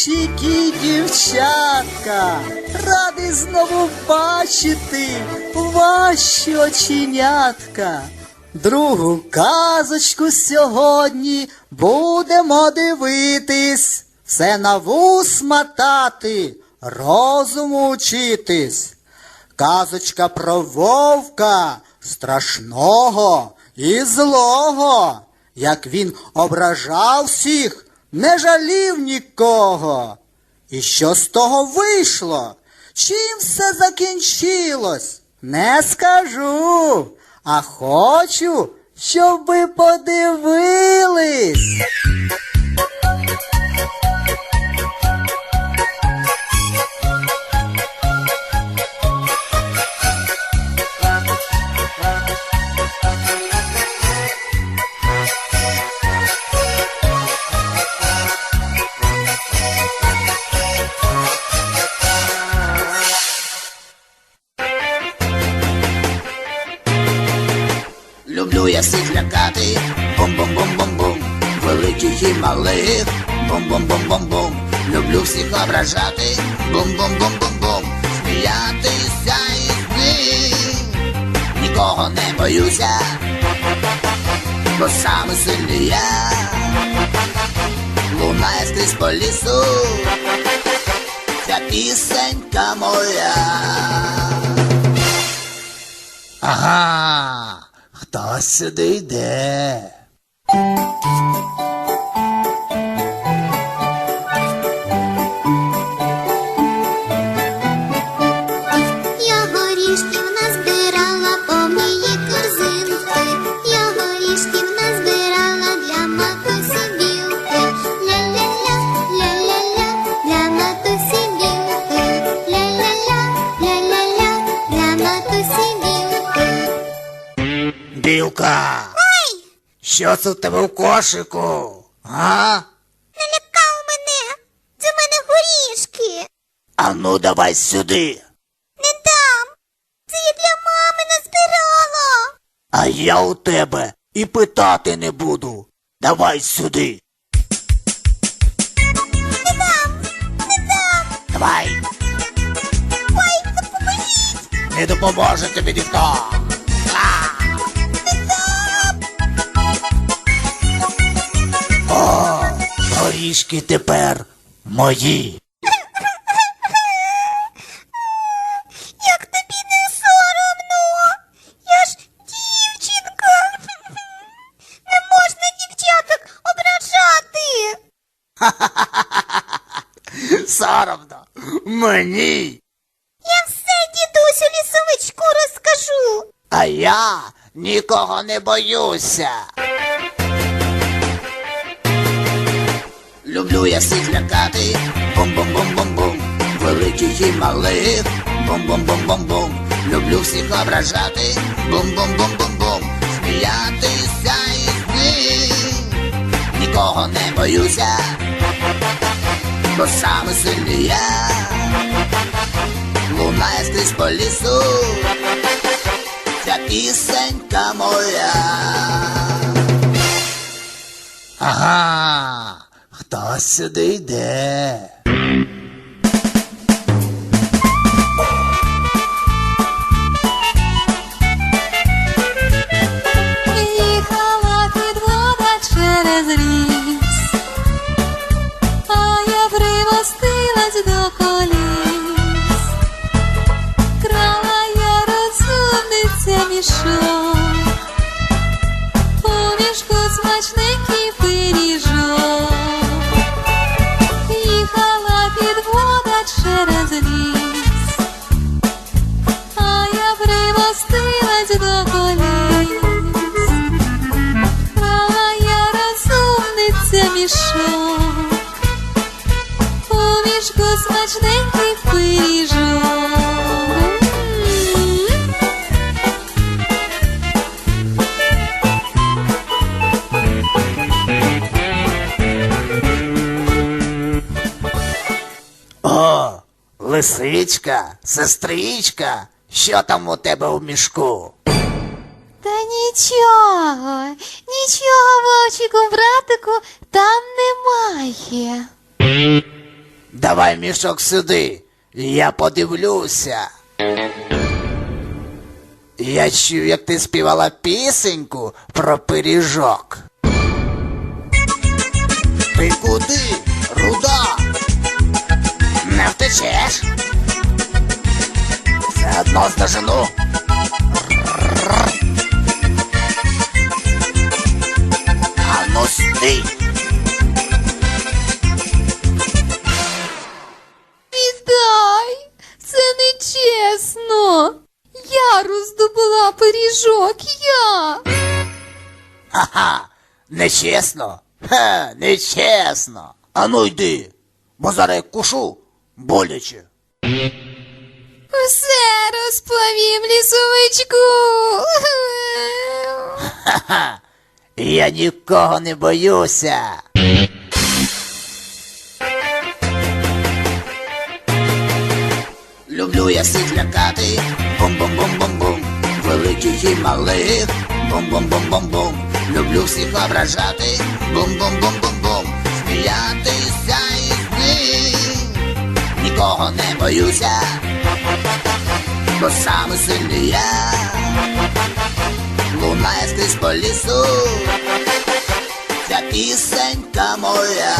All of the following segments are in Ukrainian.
Хлопчики дівчатка, радий знову бачити ваші оченятка. Другу казочку сьогодні будемо дивитись, все на вус мотати, розуму учитись. Казочка про вовка страшного і злого, як він ображав всіх, не жалів нікого. І що з того вийшло? Чим все закінчилось? Не скажу, а хочу, щоб ви подивились. І малих, бум-бум-бум-бум-бум, люблю всіх ображати, бум-бум-бум-бум-бум, сміятися із них, нікого не боюся, бо саме сильний я, лунає скрізь по лісу, ця пісенька моя. Ага, хтось сюди йде. Білка. Ой, Що це в тебе в кошику? А? не лякав мене, це в мене горішки. А ну давай сюди. Не дам, це я для мами назбирала. А я у тебе і питати не буду. Давай сюди. Не дам, не дам. Давай. Ой, допоможіть. Не допоможе тобі ніхто. Горішки тепер мої. Як тобі не соромно? Я ж дівчинка. Не можна дівчаток ображати. Соромно. Мені. Я все дідусю лісовичку розкажу. А я нікого не боюся. Люблю я всіх лякати, бум-бум-бум-бум-бум, великих і малих, бум-бум-бум-бум-бум, люблю всіх ображати, бум-бум-бум-бум-бум, сміятися із них, нікого не боюся, бо саме сильний я, лунає скрізь по лісу, ця пісенька моя. Ага, хтось сюди йде. О, лисичка, сестричка, що там у тебе в мішку? Та нічого, нічого, вовчику, братику, там немає. Давай мішок сюди, я подивлюся. Я чув, як ти співала пісеньку про пиріжок. Ти куди, руда? Не втечеш? Все одно здожену. А ну стій! Ха-ха, нечесно. Ха, нечесно. А ну йди, бо зараз як кушу боляче. Все розповім лісовичку. Ха-ха, я нікого не боюся. Люблю я всіх лякати, бум-бум-бум-бум-бум, великих і малих, бум-бум-бум-бум-бум, люблю всіх ображати, бум-бум-бум-бум-бум, сміятися із них, нікого не боюся, бо саме сильний я, лунає скрізь по лісу, ця пісенька моя.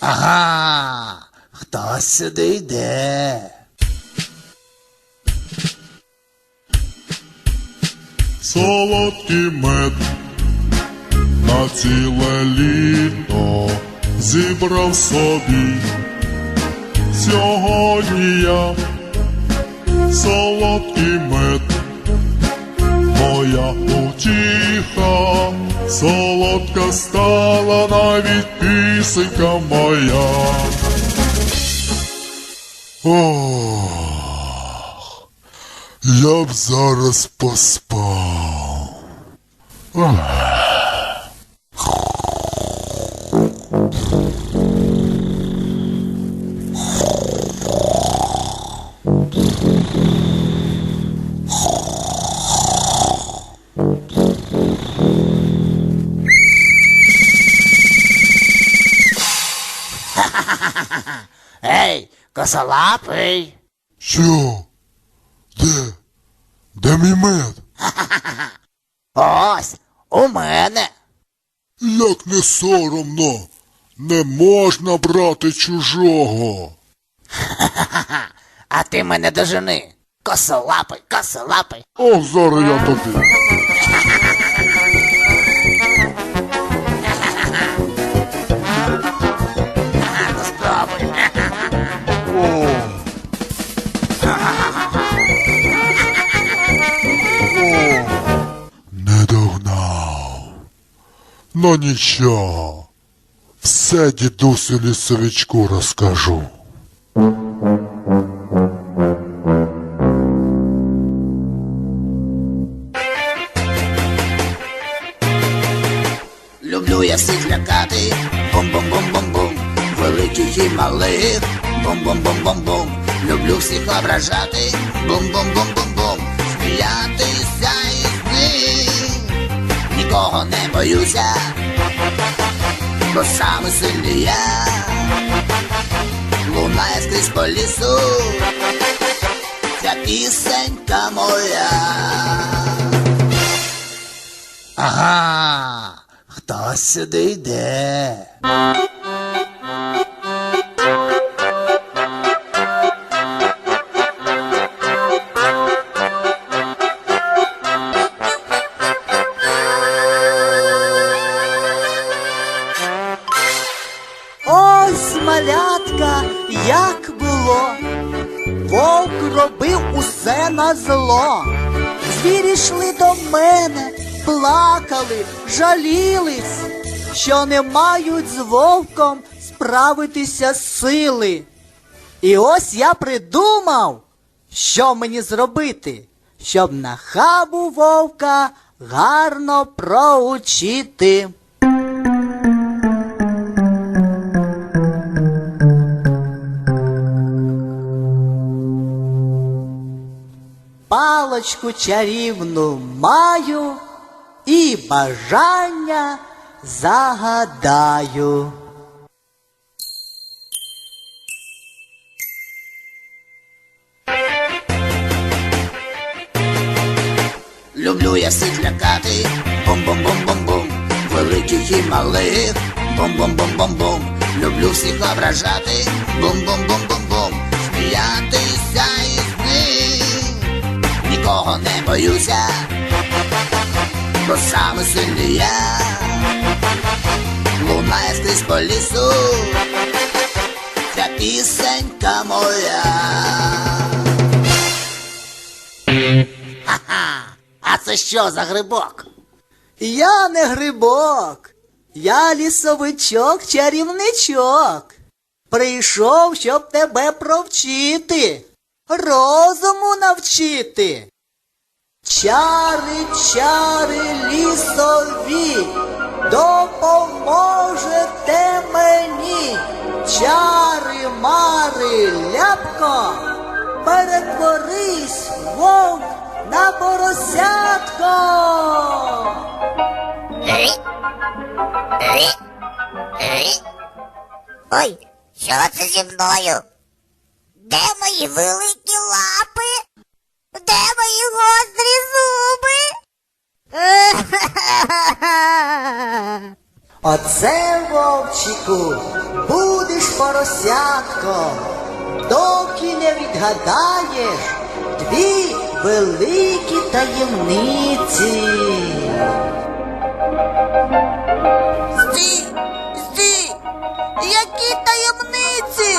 Ага, хтось сюди йде. Солодкий мед на ціле літо зібрав собі. Сьогодні я солодкий мед, моя утіха, солодка стала навіть пісенька моя. Ох, я б зараз поспав. Ей, косолапий. Що? Де? Мій мед? Ось, у мене. Як не соромно, не можна брати чужого. А ти мене дожени. Косолапий, косолапий. Ох, зараз я тобі. Ну нічого. Все дідусю лісовичку розкажу. Люблю я всіх лякати. Бум-бум-бум-бум-бум. Великих і малих. Бум-бум-бум-бум-бум. Люблю всіх ображати. Бум-бум-бум-бум-бум. Них. Нікого не боюся. Бо саме сильний я. Лунає скрізь по лісу. Ця пісенька моя. Ага, хтось сюди йде. Жалілись, що не мають з вовком справитися сили. І ось я придумав, що мені зробити, щоб на хабу вовка гарно проучити. Палочку чарівну маю і бажання загадаю. Люблю я всіх лякати, бум-бум-бум-бум-бум, великих і малих, бум-бум-бум-бум-бум, люблю всіх ображати, бум-бум-бум-бум-бум, сміятися із них, нікого не боюся, бо саме сильний я, лунає скрізь по лісу, ця пісенька моя. Ха-ха! А це що за грибок? Я не грибок, я лісовичок, чарівничок. Прийшов, щоб тебе провчити, розуму навчити. Чари, чари лісові, допоможете мені. Чари, мари, ляпко, перетворись, вовк, на поросятко. Ой, що це зі мною? Де мої великі лапи? Де мої гострі зуби? Оце, вовчику, будеш поросятком, доки не відгадаєш дві великі таємниці. Стій, стій, які таємниці?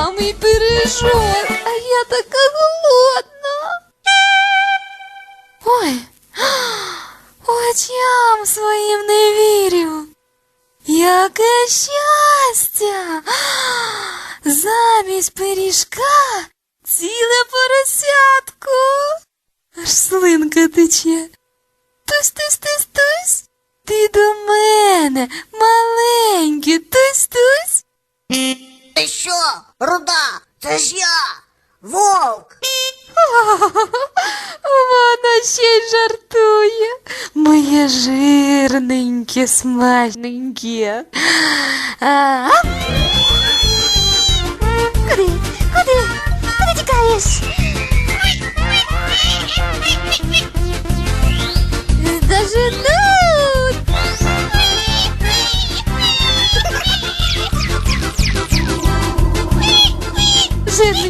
Забрав мій а я така голодна. Ой, очам своїм не вірю. Яке щастя! Замість пиріжка ціле поросятко. Аж слинка тече. Тусь, тусь, тусь, тусь. Ти до мене, маленький, тусь, тусь. Ти що, руда? Це ж я, вовк. Вона ще й жартує. Моє жирненьке, смачненьке. А, Куди? Куди? Куди тікаєш? Доженуть. Listen.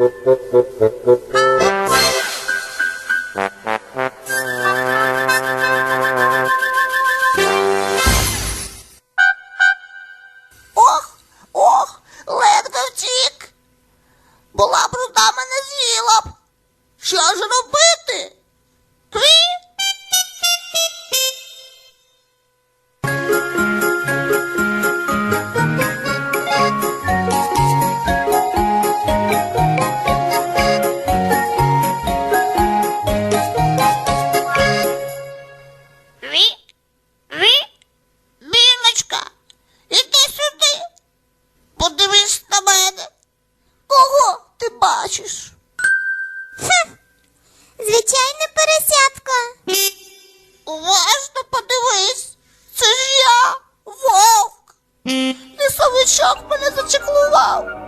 Ох, ох, ледве втік. Була Oh.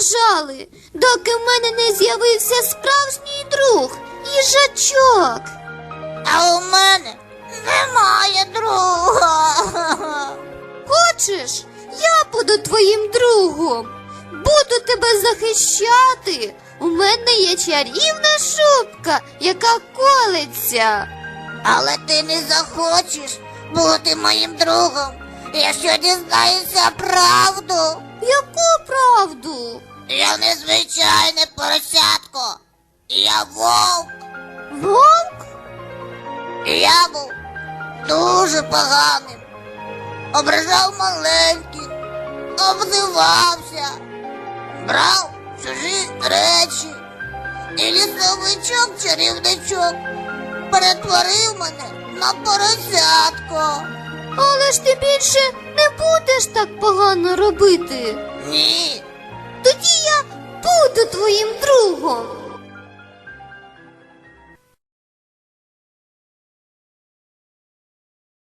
всі доки в мене не з'явився справжній друг їжачок. А у мене немає друга. Хочеш, я буду твоїм другом. Буду тебе захищати. У мене є чарівна шубка, яка колиться. Але ти не захочеш бути моїм другом, якщо дізнаєшся правду. Яку правду? Я не звичайне поросятко. Я вовк. Вовк? Я був дуже поганим. Ображав маленьких, обзивався, брав чужі речі. І лісовичок чарівничок перетворив мене на поросятко. Але ж ти більше не будеш так погано робити. Ні, Тоді я буду твоїм другом.